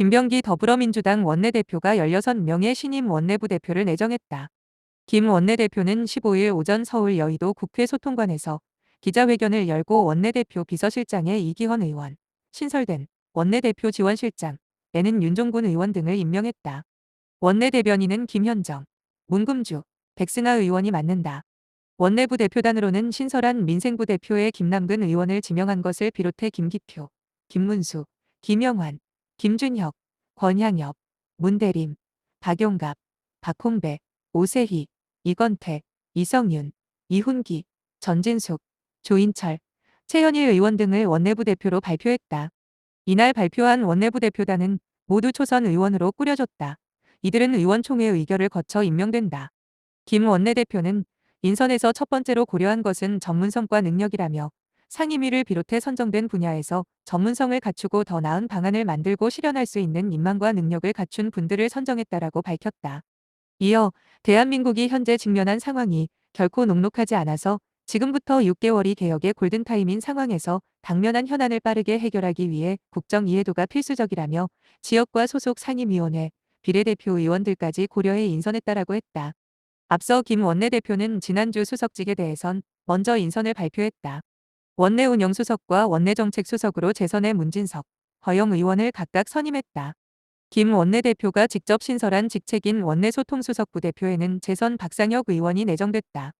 김병기 더불어민주당 원내대표가 16명의 신임 원내부 대표를 내정했다. 김 원내대표는 15일 오전 서울 여의도 국회 소통관에서 기자회견을 열고 원내대표 비서실장에 이기헌 의원, 신설된 원내대표 지원실장, 에는 윤종군 의원 등을 임명했다. 원내대변인은 김현정, 문금주, 백승하 의원이 맡는다. 원내부 대표단으로는 신설한 민생부 대표의 김남근 의원을 지명한 것을 비롯해 김기표, 김문수, 김영환, 김준혁, 권향엽, 문대림, 박용갑, 박홍배, 오세희, 이건태, 이성윤, 이훈기, 전진숙, 조인철, 최현일 의원 등을 원내부 대표로 발표했다. 이날 발표한 원내부 대표단은 모두 초선 의원으로 꾸려졌다. 이들은 의원총회 의결을 거쳐 임명된다. 김 원내대표는 인선에서 첫 번째로 고려한 것은 전문성과 능력이라며 상임위를 비롯해 선정된 분야에서 전문성을 갖추고 더 나은 방안을 만들고 실현할 수 있는 인망과 능력을 갖춘 분들을 선정했다라고 밝혔다. 이어 대한민국이 현재 직면한 상황이 결코 녹록하지 않아서 지금부터 6개월이 개혁의 골든타임인 상황에서 당면한 현안을 빠르게 해결하기 위해 국정 이해도가 필수적이라며 지역과 소속 상임위원회, 비례대표 의원들까지 고려해 인선했다라고 했다. 앞서 김 원내대표는 지난주 수석직에 대해선 먼저 인선을 발표했다. 원내 운영수석과 원내 정책수석으로 재선의 문진석, 허영 의원을 각각 선임했다. 김 원내대표가 직접 신설한 직책인 원내소통수석 부 대표에는 재선 박상혁 의원이 내정됐다.